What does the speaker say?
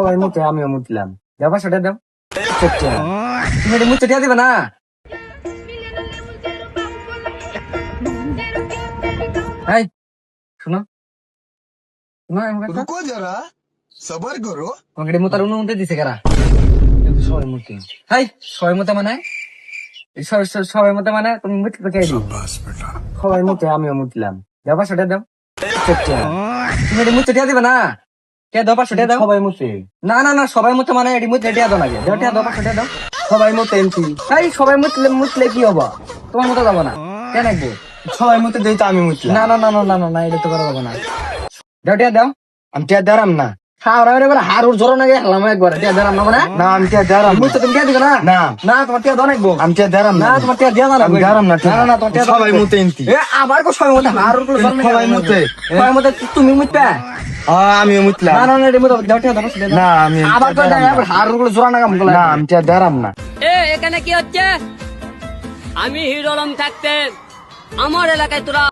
সবাই মুতে আমিও মুতলাম। দাও পাঁচশো দাও। তুমি মুচটিয়া দিবে না? দিছে সবাই মুতে। মানে? মতে মানে তুমি আমিও মুতলাম। দাও পাঁচশো টাকা দাও তুমি মুচটিয়া দিবে না? সেটা দাও সবাই না না না সবাই মুতে মানে এটি দাও দেও টিয়া দাও। সবাই এমপি সবাই কি হব? তোমার মতো যাব না। কেন একবো সবাই মুতে দেই তো আমি না না না না না না না এটা তো করা যাবে না। দেও টিয়া দাও। আমি টিয়া দাঁড়াম না। হাওড়া এবার হার উর জোর নাকি হেলাম একবার। টিয়া দাঁড়াম না মানে? না আমি টিয়া দাঁড়াম মুতে তুমি টিয়া দিবে না? না। না তোমার টিয়া দাও নাকবো আমি টিয়া দাঁড়াম না। না তোমার টিয়া দিয়া না আমি দাঁড়াম না না না তোমার টিয়া সবাই মুতে এনতি এ আবার কো সবাই মতে হার উর জোর সবাই মুতে। সবাই মতে তুমি মুতবে? আমি মুতলাম। না না না মুতে দেও টিয়া দাও না আমি আবার কই দাঁড়াম না। না। আবার হার উর জোর নাকি আমগুলো না আমি টিয়া দাঁড়াম না। এ এখানে কি হচ্ছে? আমি হিরো আলম থাকতে আমার এলাকায় তোরা